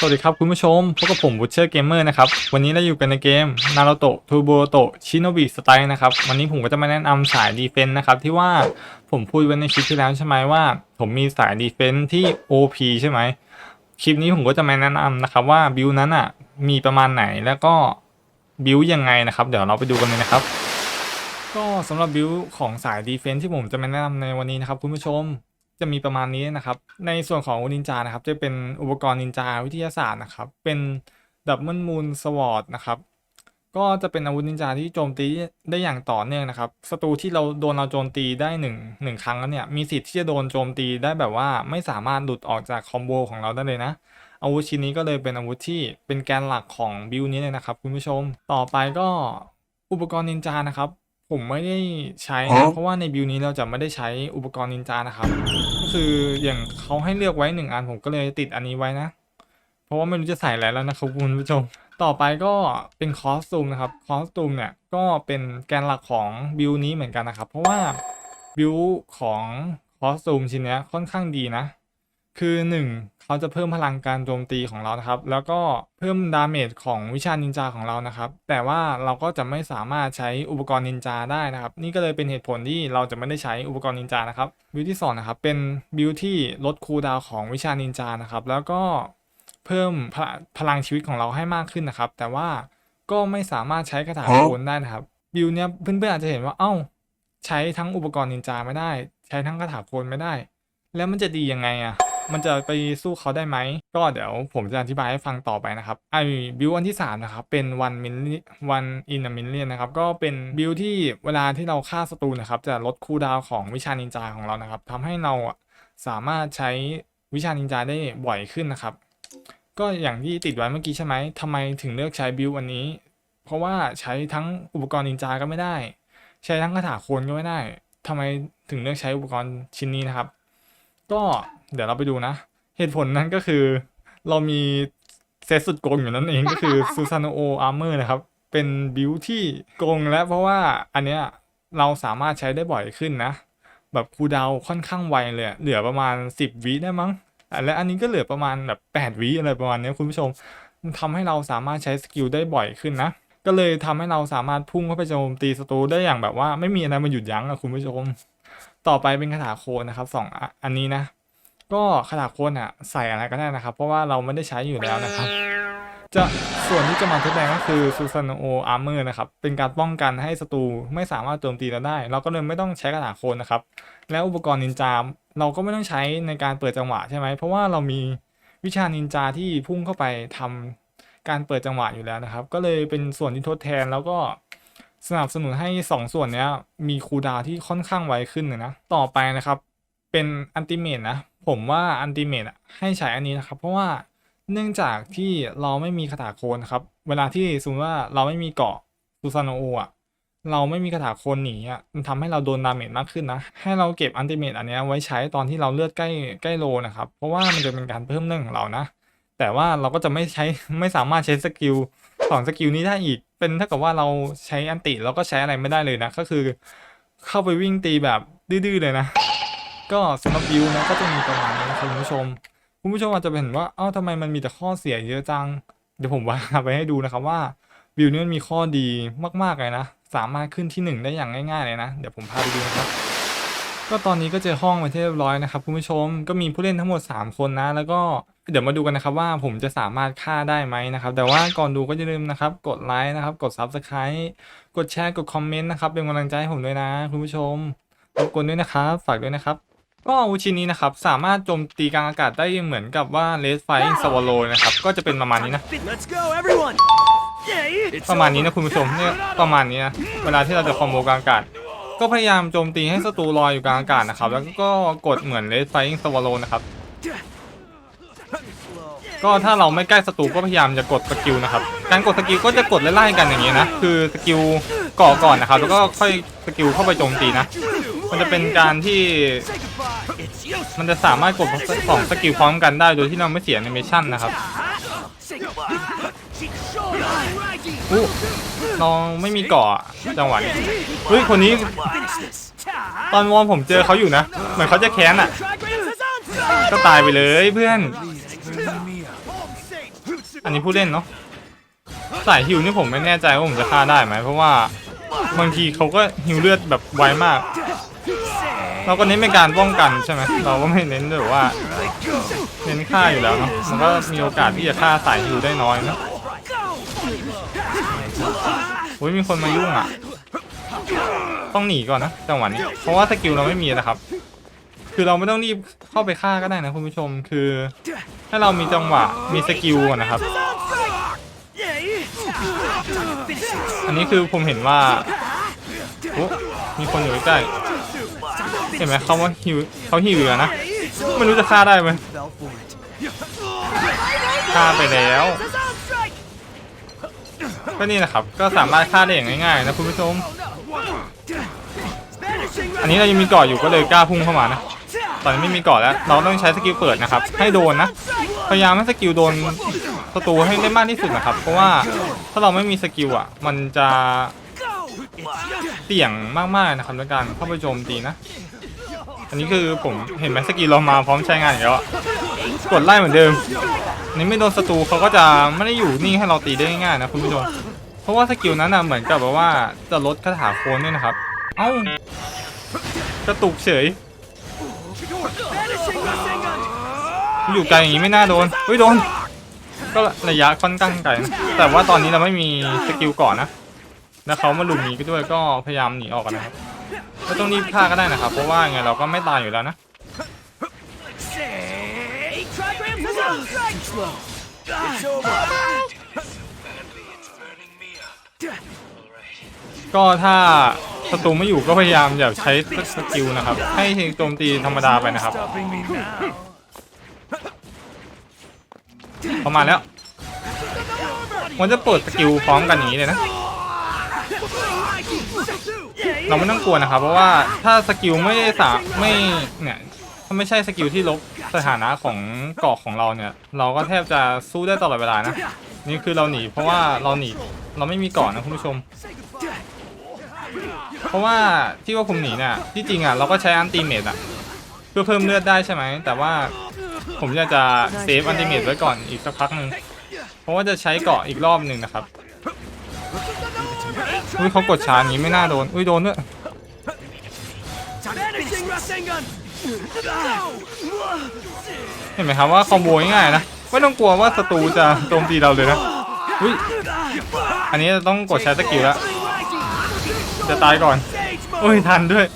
สวัสดีครับคุณผู้ชมพบกับผมบูเชอร์เกมเมอร์นะครับ วันนี้เราอยู่กันในเกมนารูโตะทูโบโตะชิโนบิสไตล์นะครับ วันนี้ผมก็จะมาแนะนำสายดีเฟนต์นะครับ ที่ว่าผมพูดไว้ในคลิปที่แล้วใช่ไหมว่า ผมมีสายดีเฟนต์ที่ OP ใช่ไหม คลิปนี้ผมก็จะมาแนะนำนะครับว่าบิวนั้นอะมีประมาณไหนแล้วก็บิวยังไงนะครับ เดี๋ยวเราไปดูกันเลยนะครับ ก็สำหรับบิวของสายดีเฟนต์ที่ผมจะมาแนะนำในวันนี้นะครับคุณผู้ชม จะมีประมาณนี้นะครับ ในส่วนของอาวุธนินจานะครับ จะเป็นอุปกรณ์นินจาวิทยาศาสตร์นะครับ เป็นดับเบิลมูนสวอตนะครับ ก็จะเป็นอาวุธนินจาที่โจมตีได้อย่างต่อเนื่องนะครับศัตรูที่เราโดนเราโจมตีได้หนึ่งหนึ่งครั้งแล้วเนี่ย มีสิทธิ์ที่จะโดนโจมตีได้แบบว่าไม่สามารถหลุดออกจากคอมโบของเราได้เลยนะอาวุธชิ้นนี้ก็เลยเป็นอาวุธที่เป็นแกนหลักของบิลนี้เลยนะครับคุณผู้ชม ต่อไปก็อุปกรณ์นินจานะครับ ผมไม่ได้ใช้นะเพราะว่าในบิลนี้เราจะไม่ได้ใช้อุปกรณ์นินจานะครับก็คืออย่างเขาให้เลือกไว้หนึ่งอันผมก็เลยติดอันนี้ไว้นะ เพราะว่าไม่รู้จะใส่อะไรแล้วนะครับคุณผู้ชม ต่อไปก็เป็นคอสตูมนะครับคอสตูมเนี่ยก็เป็นแกนหลักของบิลนี้เหมือนกันนะครับ เพราะว่าบิลของคอสตูมชิ้นเนี้ยค่อนข้างดีนะ คือหนึ่งเขาจะเพิ่มพลังการโจมตีของเรานะครับ แล้วก็เพิ่มดาเมจของวิชานินจาของเรานะครับ แต่ว่าเราก็จะไม่สามารถใช้อุปกรณ์นินจาได้นะครับ นี่ก็เลยเป็นเหตุผลที่เราจะไม่ได้ใช้อุปกรณ์นินจานะครับ บิวที่สองนะครับ เป็นบิวที่ลดคูลดาวของวิชานินจานะครับ แล้วก็เพิ่มพลพลังชีวิตของเราให้มากขึ้นนะครับ แต่ว่าก็ไม่สามารถใช้คาถาโคนได้นะครับ บิวเนี้ยเพื่อนๆอาจจะเห็นว่า เอ้า ใช้ทั้งอุปกรณ์นินจาไม่ได้ ใช้ทั้งคาถาโคนไม่ได้ แล้วมันจะดียังไงอะ มันจะไปสู้เขาได้ไหม ก็เดี๋ยวผมจะอธิบายให้ฟังต่อไปนะครับไอ้บิวอันที่3นะครับเป็น one min one in a million นนะครับก็เป็นบิวที่เวลาที่เราฆ่าศัตรูนะครับจะลดคูดาวของวิชานินจาของเรานะครับทำให้เราสามารถใช้วิชานินจาได้บ่อยขึ้นนะครับ ก็อย่างที่ติดไว้เมื่อกี้ใช่ไหมทำไมถึงเลือกใช้บิวอันนี้ เพราะว่าใช้ทั้งอุปกรณ์นินจาก็ไม่ได้ ใช้ทั้งคาถาโคนก็ไม่ได้ทำไมถึงเลือกใช้อุปกรณ์ชิ้นนี้นะครับ ก็ เดี๋ยวเราไปดูนะ เหตุผลนั้นก็คือเรามีเซตสุดโกงอยู่นั่นเองก็คือซูซานโออาร์เมอร์นะครับ เป็นบิวที่โกงและเพราะว่าอันเนี้ยเราสามารถใช้ได้บ่อยขึ้นนะ แบบคูลดาวน์ค่อนข้างไวเลยอะเหลือประมาณ 10 วิได้มั้งอะและอันนี้ก็เหลือประมาณแบบ 8 วิอะไรประมาณเนี้ยคุณผู้ชมมันทำให้เราสามารถใช้สกิลได้บ่อยขึ้นนะ ก็เลยทำให้เราสามารถพุ่งเข้าไปโจมตีศัตรูได้อย่างแบบว่าไม่มีอะไรมาหยุดยั้งอะคุณผู้ชม ต่อไปเป็นคาถาโคนนะครับสองอะอันนี้นะ ก็คาถาโคนอะใส่อะไรก็ได้นะครับ เพราะว่าเราไม่ได้ใช้อยู่แล้วนะครับ จะส่วนที่จะมาทดแทนก็คือซูซานโออาร์เมอร์นะครับ เป็นการป้องกันให้ศัตรูไม่สามารถโจมตีเราได้ เราก็เลยไม่ต้องใช้คาถาโคนนะครับ แล้วอุปกรณ์นินจาเราก็ไม่ต้องใช้ในการเปิดจังหวะใช่ไหมเพราะว่าเรามีวิชานินจาที่พุ่งเข้าไปทำการเปิดจังหวะอยู่แล้วนะครับ ก็เลยเป็นส่วนที่ทดแทนแล้วก็สนับสนุนให้สองส่วนนี้มีคูดาที่ค่อนข้างไวขึ้นเลยนะ ต่อไปนะครับ เป็นอันติเมตนะ ผมว่าอันติเมตให้ใช้อันนี้นะครับ เพราะว่าเนื่องจากที่เราไม่มีคาถาโคนครับ เวลาที่สมมติว่าเราไม่มีเกาะซูซานโออะเราไม่มีคาถาโคนหนีอะมันทำให้เราโดนดาเมจมากขึ้นนะ ให้เราเก็บอันติเมตอันนี้ไว้ใช้ตอนที่เราเลือดใกล้ใกล้โลนะครับ เพราะว่ามันจะเป็นการเพิ่มเรื่องของเรานะ แต่ว่าเราก็จะไม่ใช้ไม่สามารถใช้สกิลของสกิลนี้ได้อีก เป็นเท่ากับว่าเราใช้อันติแล้วก็ใช้อะไรไม่ได้เลยนะ ก็คือ เข้าไปวิ่งตีแบบดื้อๆเลยนะ ก็สำหรับบิวนะก็จะมีประมาณนี้คุณผู้ชม คุณผู้ชมอาจจะเห็นว่าเอ้าทำไมมันมีแต่ข้อเสียเยอะจัง เดี๋ยวผมว่าไปให้ดูนะครับว่าบิวนี้มันมีข้อดีมากๆเลยนะ สามารถขึ้นที่หนึ่งได้อย่างง่ายๆเลยนะ เดี๋ยวผมพาไปดูนะครับ ก็ตอนนี้ก็เจอห้องไปที่เรียบร้อยนะครับคุณผู้ชม ก็มีผู้เล่นทั้งหมด 3 คนนะ แล้วก็เดี๋ยวมาดูกันนะครับว่าผมจะสามารถฆ่าได้ไหมนะครับ แต่ว่าก่อนดูก็อย่าลืมนะครับ กดไลค์นะครับ กด Subscribe กดแชร์ กดคอมเมนต์นะครับ เป็นกำลังใจให้ผมด้วยนะ คุณผู้ชมรบกวนด้วยนะครับ ฝากด้วยนะครับ ก็อาวุธชิ้นนี้นะครับ สามารถโจมตีกลางอากาศได้เหมือนกับว่าเลสไฟสวอลโลนะครับ ก็จะเป็นประมาณนี้นะ Let's go, everyone! Yeah, ประมาณนี้นะคุณผู้ชมเนี่ยประมาณนี้นะเวลาที่เราจะคอมโบกลางอากาศ ก็พยายามโจมตีให้ศัตรูลอยอยู่กลางอากาศนะครับ แล้วก็กดเหมือนเลสไฟสวอลโลนะครับ ก็ถ้าเราไม่ใกล้ศัตรูก็พยายามจะกดสกิลนะครับ การกดสกิลก็จะกดไล่ๆกันอย่างนี้นะ คือสกิลก่อก่อนนะครับ แล้วก็ค่อยสกิลเข้าไปโจมตีนะ มันจะเป็นการที่ It's your มันจะสามารถกดสองสกิลพร้อมกันได้โดยที่เราไม่เสียแอนิเมชันนะครับ Say goodbye. Righty. อู้เราไม่มีเกาะอะจังหวะนี้เฮ้ยคนนี้ Finish this. ตอนวอร์มผมเจอเขาอยู่นะ เหมือนเขาจะแค้นอะ Try greater Sazan. ก็ตายไปเลยเพื่อน Home safe. อันนี้ผู้เล่นเนาะสายฮิวนี่ผมไม่แน่ใจว่าผมจะฆ่าได้ไหมเพราะว่าบางทีเขาก็ฮิวเลือดแบบไวมาก เราก็เน้นเป็นการป้องกันใช่ไหมเราก็ไม่เน้นแบบว่า เน้นฆ่าอยู่แล้วเนาะมันก็มีโอกาสที่จะฆ่าสายฮิวได้น้อยนะโอ้ยมีคนมายุ่งอะ ต้องหนีก่อนนะจังหวะนี้ เพราะว่าสกิลเราไม่มีนะครับ คือเราไม่ต้องรีบเข้าไปฆ่าก็ได้นะคุณผู้ชมคือ ถ้าเรามีจังหวะมีสกิลก่อนนะครับ อันนี้คือผมเห็นว่าโอ้มีคนอยู่ใกล้ เห็นไหมเขาว่าฮิวเขาฮิวอยู่แล้วนะไม่รู้จะฆ่าได้ไหมฆ่าไปแล้วก็นี่นะครับก็สามารถฆ่าได้อย่างง่ายๆนะคุณผู้ชม อันนี้เรายังมีเกาะอยู่ก็เลยกล้าพุ่งเข้ามานะตอนนี้ไม่มีเกาะแล้ว เราต้องใช้สกิลเปิดนะครับ ให้โดนนะพยายามให้สกิลโดนศัตรูให้ได้มากที่สุดนะครับ เพราะว่าถ้าเราไม่มีสกิลอะ มันจะเสี่ยงมากๆนะครับในการเข้าไปโจมตีนะ อันนี้คือผมเห็นไหมสกิลเรามาพร้อมใช้งานอยู่แล้วกดไล่เหมือนเดิมนนี้ไม่โดนศัตรูเขาก็จะไม่ได้อยู่นิ่งให้เราตีได้ง่ายๆนะคุณผู้ชมเพราะว่าสกิลนั้นน่ะเหมือนกับแบบว่าจะลดคาถาโคนด้วยนะครับ เอ้ากระตุกเฉย อยู่ไกลอย่างนี้ไม่น่าโดนเฮ้ยโดน ก็ระยะค่อนข้างไกลนะแต่ว่าตอนนี้เราไม่มีสกิลก่อนนะแล้วเขามาลุมนี้ก็ด้วยก็พยายามหนีออกกันนะครับ ไม่ต้องรีบฆ่าก็ได้นะครับ เพราะว่าไงเราก็ไม่ตายอยู่แล้วนะ ก็ถ้าศัตรูไม่อยู่ก็พยายามอย่าใช้สกิลนะครับ ให้โจมตีธรรมดาไปนะครับประมาณแล้วมันจะเปิดสกิลพร้อมกันนี้เลยนะ เราไม่ต้องกลัวนะครับ เพราะว่าถ้าสกิลไม่ได้สาไม่เนี่ยถ้าไม่ใช่สกิลที่ลบสถานะของเกาะของเราเนี่ย เราก็แทบจะสู้ได้ตลอดเวลานะ นี่คือเราหนีเพราะว่าเราหนีเราไม่มีเกาะนะคุณผู้ชม เพราะว่าที่ว่าผมหนีเนี่ยที่จริงอะเราก็ใช้อันติเมตอะเพื่อเพิ่มเลือดได้ใช่ไหมแต่ว่าผมอยากจะเซฟอันติเมตไว้ก่อนอีกสักพักหนึ่งเพราะว่าจะใช้เกาะอีกรอบหนึ่งนะครับ อุ้ยเขากดชาร์นี้ไม่น่าโดน อุ้ยโดนด้วยเห็นไหมครับว่าคอมโบง่ายนะ ไม่ต้องกลัวว่าศัตรูจะโจมตีเราเลยนะอุ้ยอันนี้จะต้องกดใช้สกิลแล้ว จะตายก่อน อุ้ยทันด้วย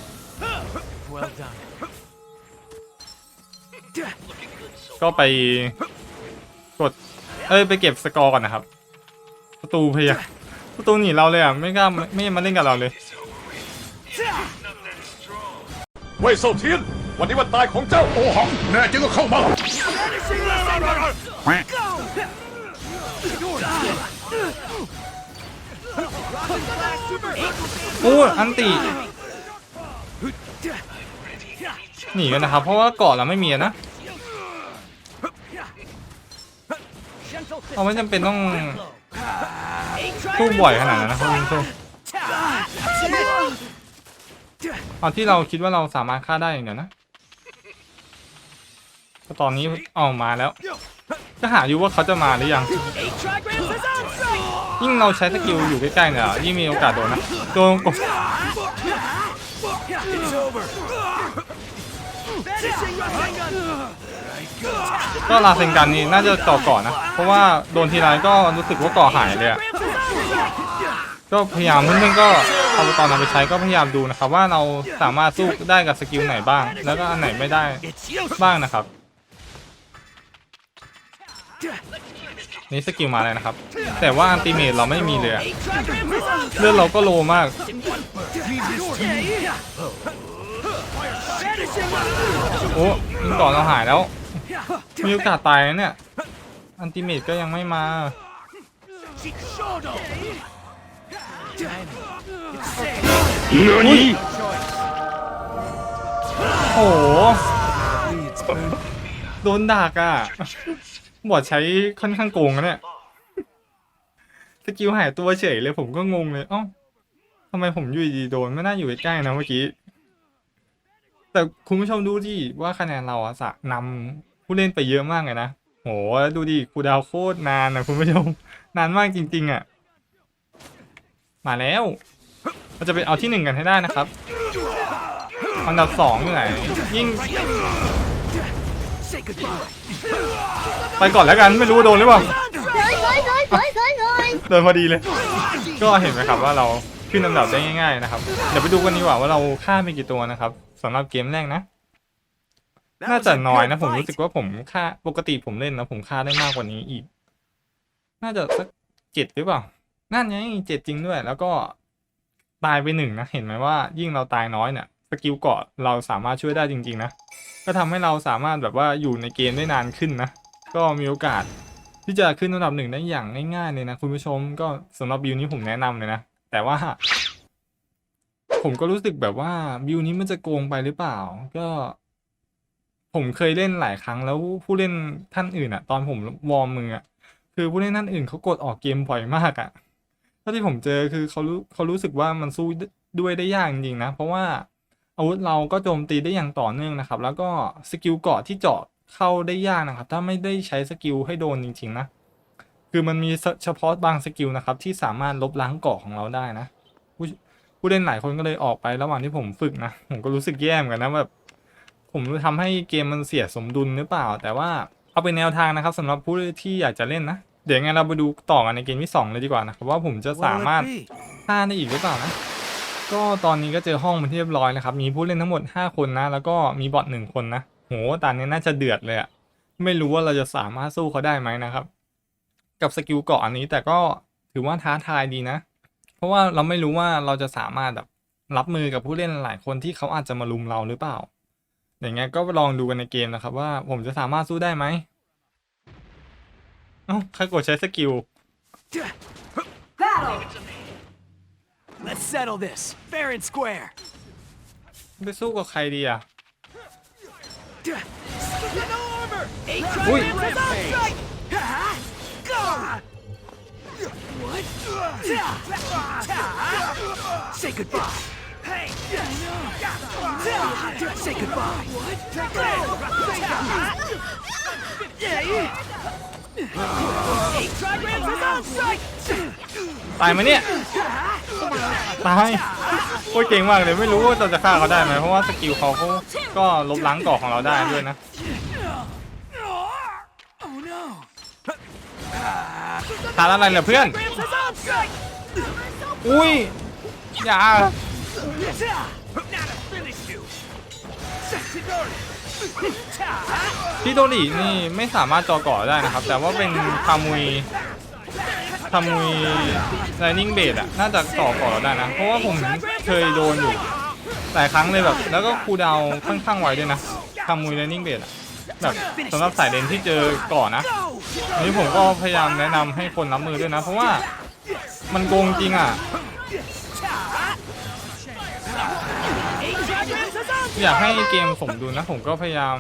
ก็ไปกด เอ้ยไปเก็บสกอร์ก่อนนะครับประตูพยายาม ประตูหนีเราเลยอะ ไม่กล้าไม่ไม่มาเล่นกับเราเลยเว่ยเซาเทียน วันนี้วันตายของเจ้าโอหัง แน่จริงก็เข้ามา Vanishing Rasengan. โอ้ยอันติหนีกันนะครับ เพราะว่าเกาะเราไม่มีอะนะเราไม่จำเป็นต้อง สู้บ่อยขนาดนั้นนะครับคุณผู้ชมเอาที่เราคิดว่าเราสามารถฆ่าได้อย่างเดียวนะก็ตอนนี้เอามาแล้วก็หาอยู่ว่าเขาจะมาหรือยัง ยิ่งเราใช้สกิลอยู่ใกล้ๆเนี่ยยิ่งมีโอกาสโดนนะโดนกด ก็ลาเซนกันนี่น่าจะต่อก่อนนะ เพราะว่าโดนทีไรก็รู้สึกว่าก่อหายเลยอะก็พยายามเพื่อนๆก็เอาตอนนำไปใช้ก็พยายามดูนะครับ ว่าเราสามารถสู้ได้กับสกิลไหนบ้าง แล้วก็อันไหนไม่ได้บ้างนะครับ นี่สกิลมาเลยนะครับ แต่ว่าอันติเมตเราไม่มีเลยเลือดเราก็โลมากโอ้ยิงก่อนเราหายแล้ว มีโอกาสตายนะเนี่ย อันติเมตก็ยังไม่มา Shodo. โอ้โห โดนดักอะ บอดใช้ค่อนข้างโกงนะเนี่ย สกิลหายตัวเฉยเลยผมก็งงเลยเอ้าทำไมผมอยู่ดีๆโดนไม่น่าอยู่ใกล้ๆนะเมื่อกี้ แต่คุณผู้ชมดูดิว่าคะแนนเราอะสะนำ ผู้เล่นไปเยอะมากเลยนะโหดูดิคูดาวโคตรนานนะคุณผู้ชมนานมากจริง ๆ อะ มาแล้วเราจะไปเอาที่หนึ่งกันให้ได้นะครับอันดับสองอยู่ไหนยิ่ง ไปก่อนแล้วกันไม่รู้โดนหรือเปล่าสวยสวยสวยสวยสวยสวยเดินพอดีเลย ก็เห็นไหมครับว่าเราขึ้นอันดับได้ง่าย ๆ นะครับ เดี๋ยวไปดูกันดีกว่าว่าเราฆ่าไปกี่ตัวนะครับสำหรับเกมแรกนะ น่า was จะ a น้อย good นะผม fight. รู้สึกว่าผมฆ่าปกติผมเล่นนะผมฆ่าได้มากกว่านี้อีก น่าจะสักเจ็ดหรือเปล่า นั่นไงเจ็ดจริงด้วย แล้วก็ตายไปหนึ่งนะ เห็นไหมว่า ยิ่งเราตายน้อยเนี่ยสกิลเกาะเราสามารถช่วยได้จริง ๆ นะ ก็ทำให้เราสามารถแบบว่าอยู่ในเกมได้นานขึ้นนะ ก็มีโอกาส ที่จะขึ้นอันดับหนึ่งได้อย่างง่ายๆเลยนะคุณผู้ชมก็สำหรับบิวนี้ผมแนะนำเลยนะ แต่ว่าผมก็รู้สึกแบบว่าบิวนี้มันจะโกงไปหรือเปล่า ก็ ผมเคยเล่นหลายครั้งแล้วผู้เล่นท่านอื่นอะตอนผมวอร์มมืออะคือผู้เล่นท่านอื่นเขากดออกเกมบ่อยมากอะเท่าที่ผมเจอคือเขารู้เขารู้สึกว่ามันสู้ด้วยได้ยากจริงๆนะ เพราะว่าอาวุธเราก็โจมตีได้อย่างต่อเนื่องนะครับ แล้วก็สกิลเกาะที่เจาะเข้าได้ยากนะครับ ถ้าไม่ได้ใช้สกิลให้โดนจริง ๆ นะ คือมันมีเฉพาะบางสกิลนะครับ ที่สามารถลบล้างเกาะของเราได้นะ ผู้ผู้เล่นหลายคนก็เลยออกไประหว่างที่ผมฝึกนะ ผมก็รู้สึกแย่เหมือนกันนะแบบ ผมทำให้เกมมันเสียสมดุลหรือเปล่า แต่ว่าเอาเป็นแนวทางนะครับสำหรับผู้ที่อยากจะเล่นนะ เดี๋ยวงั้นเราไปดูต่อกันในเกมที่สองเลยดีกว่านะครับว่าผมจะสามารถ What'll it be? ฆ่าได้อีกหรือเปล่านะ ก็ตอนนี้ก็เจอห้องเป็นที่เรียบร้อยนะครับ มีผู้เล่นทั้งหมด 5 คนนะ แล้วก็มีบอทหนึ่งคนนะ โหตอนนี้น่าจะเดือดเลยอะไม่รู้ว่าเราจะสามารถสู้เขาได้ไหมนะครับ กับสกิลเกาะอันนี้แต่ก็ถือว่าท้าทายดีนะ เพราะว่าเราไม่รู้ว่าเราจะสามารถแบบรับมือกับผู้เล่นหลายคนที่เขาอาจจะมาลุมเราหรือเปล่า อย่างเงี้ยก็ลองดูกันในเกมนะครับ ว่าผมจะสามารถสู้ได้ไหมเอ้าใครกดใช้สกิล Let's settle this fair and square. ไปสู้กับใครดีอะ No armor. Eight Ui. Rampage. Go. What? Say goodbye. Say goodbye. Eight trigrams is on strike. ตายไหมเนี่ย ตาย โคตรเก่งมากเลยไม่รู้ว่าเราจะฆ่าเขาได้ไหมเพราะว่าสกิลเขาเขาก็ลบล้างเกาะของเราได้ด้วยนะ ทานอะไรเหรอเพื่อน อุ้ย อย่า พี่โดรินี่ไม่สามารถจอกาะได้นะครับ แต่ว่าเป็นคามุยคามุยไลนิ่งเบดอะน่าจะต่อเกาะได้นะ เพราะว่าผมเคยโดนอยู่หลายครั้งเลยแบบ แล้วก็คูดาวค่อนข้างไวด้วยนะคามุยไลนิ่งเบดอะแบบสำหรับสายเลนที่เจอเกาะนะวันนี้ผมก็พยายามแนะนำให้คนรับมือด้วยนะ เพราะว่ามันโกงจริงอะ อยากให้เกมสมดุลนะ ผมก็พยายาม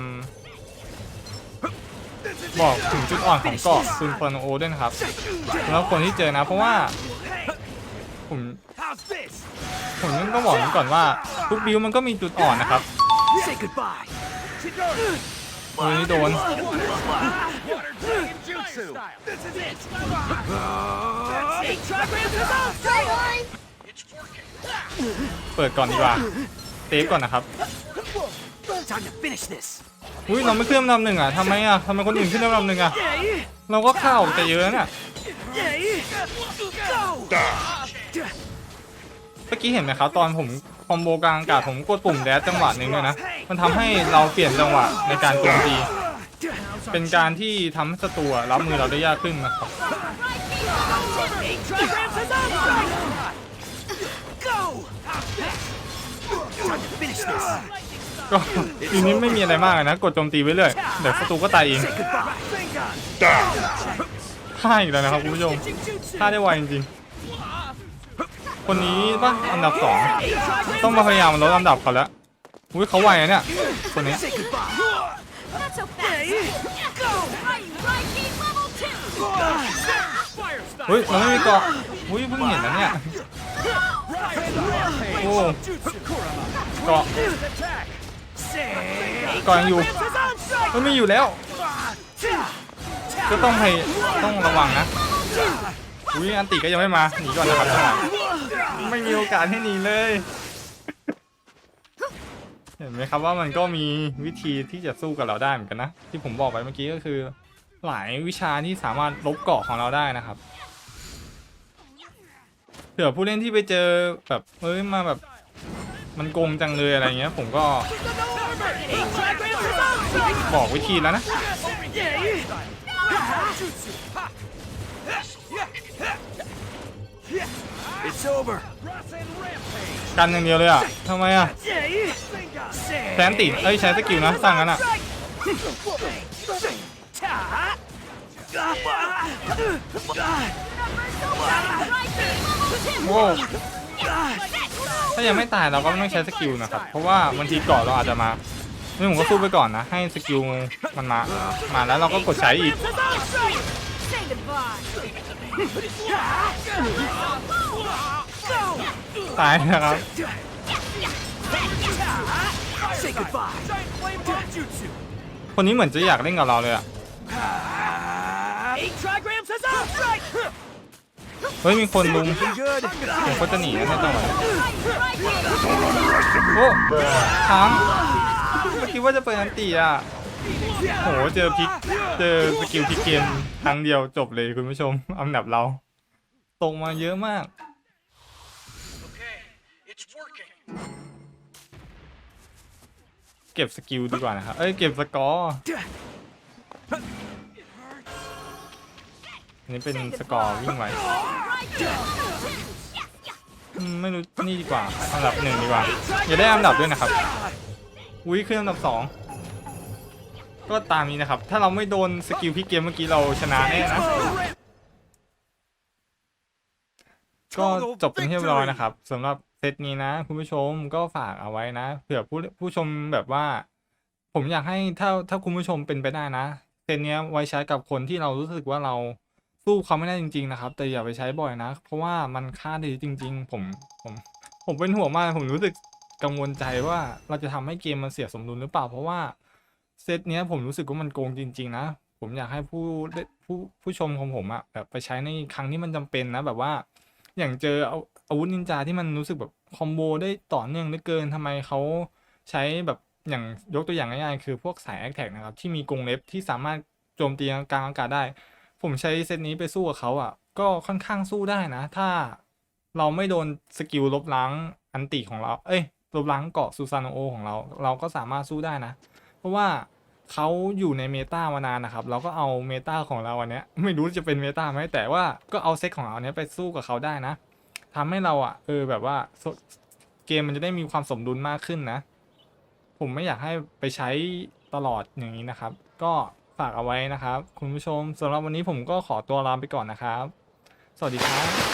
บอกถึงจุดอ่อนของเกาะซุนฟอนโอด้วยนะครับสำหรับคนที่เจอนะ เพราะว่า ผมผมต้องบอกอย่างนี้ก่อนว่า ทุกบิวมันก็มีจุดอ่อนนะครับโอ้ยนี่โดนเปิดก่อนดีกว่า เซฟก่อนนะครับ Time to finish this. อุ้ยเราไม่ขึ้นลำดับหนึ่งอะทำไมอะทำไมคนอื่นขึ้นลำดับหนึ่งอะ Yay. เราก็เข้าแต่เยอะเนี่ย Yay. Go. เมื่อกี้เห็นไหมครับตอนผมคอมโบกลางอากาศผมกดปุ่มแดชจังหวะหนึ่งด้วยนะมันทำให้เราเปลี่ยนจังหวะในการโจมตีเป็นการที่ทำให้ศัตรูอะรับมือเราได้ยากขึ้นนะครับ ก็ทีนี้ไม่มีอะไรมากอะนะ กดโจมตีไว้เลยเดี๋ยวศัตรูก็ตายเอง Say goodbye. Thank God. ฆ่าอีกแล้วนะครับคุณผู้ชมฆ่าได้ไวจริงๆ คนนี้ป่ะอันดับสอง Eight trigrams ต้องมาพยายามลดอันดับเขาแล้วอุ้ยเขาไวอะเนี่ยคนนี้ Say goodbye. not so fast Go. Rising level two Fire เฮ้ยเราไม่มีเกาะอุ้ยเพิ่งเห็นนะเนี่ย โอ้เกาะเกาะยังอยู่ Trigrams is on strike. เฮ้ยไม่อยู่แล้ว ก็ต้องพยต้องระวังนะอุ้ยอันติก็ยังไม่มาหนีก่อนนะครับไม่มีโอกาสให้หนีเลย เห็นไหมครับว่ามันก็มีวิธีที่จะสู้กับเราได้เหมือนกันนะ ที่ผมบอกไปเมื่อกี้ก็คือ หลายวิชาที่สามารถลบเกาะของเราได้นะครับ เผื่อผู้เล่นที่ไปเจอแบบเอ้ยมาแบบมันโกงจังเลยอะไรเงี้ย ผมก็ Eight trigrams is up! บอกวิธีแล้วนะ It's over. กันอย่างเดียวเลยอะทำไมอะแซนติเอ้ยใช้สกิลนะสั่งกันอะ โว้วถ้ายังไม่ตายเราก็ไม่ใช้สกิลนะครับ เพราะว่าบางทีเกาะเราอาจจะมานี่ผมก็สู้ไปก่อนนะ ให้สกิลมันมา มาแล้วเราก็กดใช้อีก ตายนะครับ คนนี้เหมือนจะอยากเล่นกับเราเลยอะ เฮ้ยมีคนลุมผมก็จะหนีนะในจังหวะโอ้ค้างเมื่อกี้ว่าจะเปิดอันตีอะโหเจอพิกเจอสกิลพิกเกมครั้งเดียวจบเลยคุณผู้ชมอันดับเรา ตกมาเยอะมากเก็บสกิลดีกว่านะครับ เอ้ย เก็บสกอร์ อันนี้เป็นสกอร์วิ่งไวอืมไม่รู้นี่ดีกว่าอันดับหนึ่งดีกว่าอย่าได้อันดับด้วยนะครับอุ้ยขึ้นอันดับสองก็ตามนี้นะครับ ถ้าเราไม่โดนสกิลพลิกเกมเมื่อกี้เราชนะแน่นะ ก็จบเป็นที่เรียบร้อยนะครับสำหรับเซตนี้นะ คุณผู้ชมก็ฝากเอาไว้นะเผื่อผู้ผู้ชมแบบว่า ผมอยากให้ถ้าถ้าคุณผู้ชมเป็นไปได้นะเซตเนี้ยไว้ใช้กับคนที่เรารู้สึกว่าเรา สู้เขาไม่ได้จริง ๆ นะครับ แต่อย่าไปใช้บ่อยนะ เพราะว่ามันค่าดีจริง ๆ ผมผมผมเป็นห่วงมากผมรู้สึกกังวลใจว่าเราจะทำให้เกมมันเสียสมดุลหรือเปล่า เพราะว่าเซตเนี้ยผมรู้สึกว่ามันโกงจริง ๆ นะ ผมอยากให้ผู้ผู้ผู้ชมของผมอะแบบไปใช้ในครั้งที่มันจำเป็นนะแบบว่า อย่างเจอเอาอาวุธนินจาที่มันรู้สึกแบบคอมโบได้ต่อเนื่องเหลือเกินทำไมเขาใช้แบบอย่างยกตัวอย่างง่ายๆคือพวกสายแอคแท็กนะครับที่มีกรงเล็บที่สามารถโจมตีกลางอากาศได้ ผมใช้เซตนี้ไปสู้กับเขาอะ ก็ค่อนข้างสู้ได้นะ ถ้าเราไม่โดนสกิลลบล้างอันติของเรา เอ้ย ลบล้างเกาะซูซานโอของเรา เราก็สามารถสู้ได้นะ เพราะว่าเขาอยู่ในเมตามานานนะครับ เราก็เอาเมตาของเราอันเนี้ย ไม่รู้จะเป็นเมตาไหมแต่ว่าก็เอาเซตของเราอันเนี้ยไปสู้กับเขาได้นะทำให้เราอะ เออแบบว่าเกมมันจะได้มีความสมดุลมากขึ้นนะ ผมไม่อยากให้ไปใช้ตลอดอย่างนี้นะครับ ก็ ฝากเอาไว้นะครับ คุณผู้ชมสำหรับวันนี้ผมก็ขอตัวลาไปก่อนนะครับ สวัสดีครับ